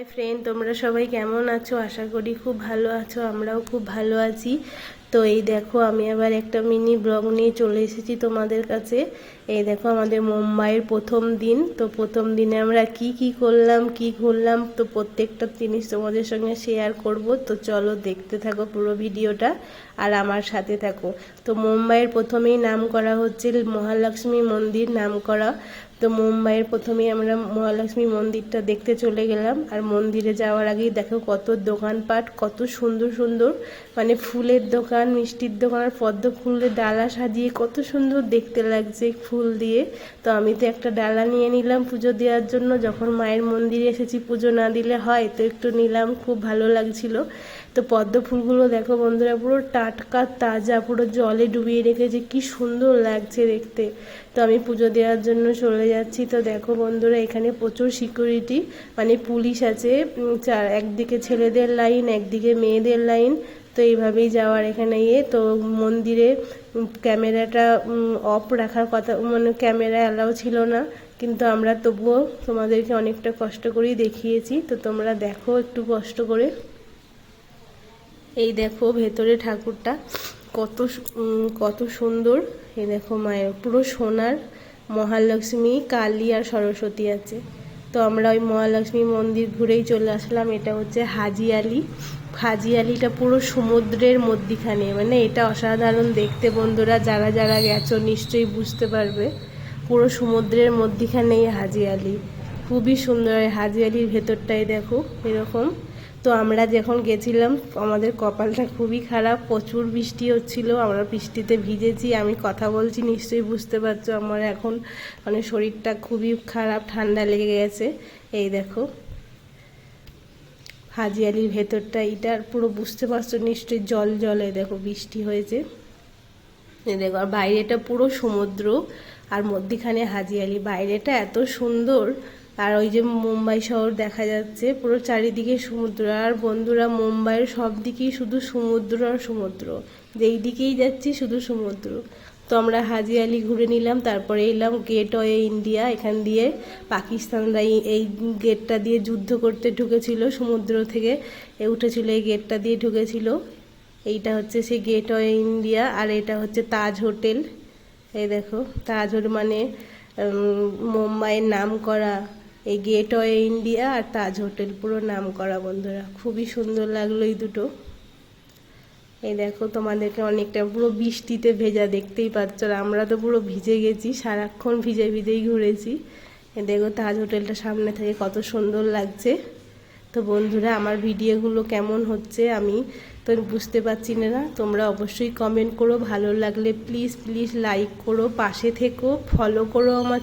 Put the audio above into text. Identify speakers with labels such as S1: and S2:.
S1: Hi friend, তোমরা সবাই কেমন আছো? আশা করি খুব ভালো আছো, আমরাও খুব ভালো আছি। তো এই দেখো, আমি আবার একটা মিনি ব্লগ নিয়ে চলে এসেছি তোমাদের কাছে। এই দেখো, আমাদের মুম্বাইয়ের প্রথম দিন। তো প্রথম দিনে আমরা কি কি করলাম, কি ঘুরলাম, তো প্রত্যেকটা জিনিস তোমাদের সঙ্গে শেয়ার করব। তো চলো দেখতে থাকো পুরো ভিডিওটা আর আমার সাথে থাকো। তো মুম্বাইয়ের প্রথমেই নাম করা হচ্ছে মহালক্ষ্মী মন্দির নাম করা তো মুম্বাইয়ের প্রথমেই আমরা মহালক্ষ্মী মন্দিরটা দেখতে চলে গেলাম। আর মন্দিরে যাওয়ার আগেই দেখো কত দোকানপাট, কত সুন্দর সুন্দর মানে ফুলের দোকান, মিষ্টির দোকান, আর পদ্ম ফুলের ডালা সাজিয়ে কত সুন্দর দেখতে লাগছে ফুল দিয়ে। তো আমি তো একটা ডালা নিয়ে নিলাম পুজো দেওয়ার জন্য। যখন মায়ের মন্দিরে এসেছি পুজো না দিলে হয়, তো একটু নিলাম, খুব ভালো লাগছিল। তো পদ্ম ফুলগুলো দেখো বন্ধুরা, পুরো টাটকা, তাজা, পুরো জলে ডুবিয়ে রেখেছে। কি সুন্দর লাগছে দেখতে। তো আমি পুজো দেওয়ার জন্য চলে যাচ্ছি। তো দেখো বন্ধুরা, এখানে প্রচুর সিকিউরিটি মানে পুলিশ আছে। চার, একদিকে ছেলেদের লাইন একদিকে মেয়েদের লাইন তো এইভাবেই যাওয়ার এখানে ইয়ে। তো মন্দিরে ক্যামেরাটা অফ রাখার কথা মানে ক্যামেরা অ্যালাউ ছিল না। কিন্তু আমরা তবুও তোমাদেরকে অনেকটা কষ্ট করেই দেখিয়েছি। তো তোমরা দেখো একটু কষ্ট করে। এই দেখো ভেতরে ঠাকুরটা। কত কত সুন্দর। এই দেখো মায়ের, পুরো সোনার মহালক্ষ্মী, কালী আর সরস্বতী আছে। তো আমরা ওই মহালক্ষ্মী মন্দির ঘুরেই চলে আসলাম। এটা হচ্ছে হাজি আলি। হাজি আলিটা পুরো সমুদ্রের মধ্যিখানে। মানে এটা অসাধারণ দেখতে বন্ধুরা। যারা যারা গেছো নিশ্চয়ই বুঝতে পারবে। পুরো সমুদ্রের মধ্যিখানে এই হাজি আলি। খুবই সুন্দর। হাজি আলির ভেতরটাই দেখো, এরকম। তো আমরা যখন গেছিলাম, আমাদের কপালটা খুবই খারাপ, প্রচুর বৃষ্টি হচ্ছিল, আমরা বৃষ্টিতে ভিজেছি, আমি কথা বলছি, নিশ্চয়ই বুঝতে পারছ আমার এখন মানে শরীরটা খুবই খারাপ, ঠান্ডা লেগে গেছে, এই দেখো। হাজি আলির ভেতরটা, এটা পুরো বুঝতে পারছ, নিশ্চয়ই জল জলে দেখো বৃষ্টি হয়েছে। দেখো, আর বাইরেটা পুরো সমুদ্র, আর মধ্যিখানে হাজিয়ালি বাইরেটা এত সুন্দর আর ওই যে মুম্বাই শহর দেখা যাচ্ছে, পুরো চারিদিকে সমুদ্র। আর বন্ধুরা, মুম্বাইয়ের সব দিকেই শুধু সমুদ্র আর সমুদ্র। যেই দিকেই যাচ্ছি শুধু সমুদ্র। তো আমরা হাজি আলি ঘুরে নিলাম, তারপরে এলাম গেট ওয়ে ইন্ডিয়া। এখান দিয়ে পাকিস্তানরা এই- গেটটা দিয়ে যুদ্ধ করতে ঢুকেছিল, সমুদ্র থেকে। এ উঠেছিল এই গেটটা দিয়ে ঢুকেছিল। এইটা হচ্ছে সেই গেট ওয়ে ইন্ডিয়া, আর এটা হচ্ছে তাজ হোটেল। এই দেখো, তাজ হোটেল মানে মুম্বাইয়ের নাম করা এই গেট ওয়ে ইন্ডিয়া আর তাজ হোটেল পুরো নাম করা, বন্ধুরা। খুবই সুন্দর লাগল এই দুটো। এই দেখো, তোমাদেরকে অনেকটা পুরো বৃষ্টিতে ভেজা দেখতেই পাচ্ছ। আমরা তো পুরো ভিজে গেছি, সারাক্ষণ ভিজে ভিজেই ঘুরেছি। এ দেখো তাজ হোটেলটা সামনে থেকে কত সুন্দর লাগছে। তো বন্ধুরা, আমার ভিডিওগুলো কেমন হচ্ছে আমি তো বুঝতে পারছি না। তোমরা অবশ্যই কমেন্ট করো। ভালো লাগলে প্লিজ প্লিজ লাইক করো, পাশে থেকো ফলো করো আমার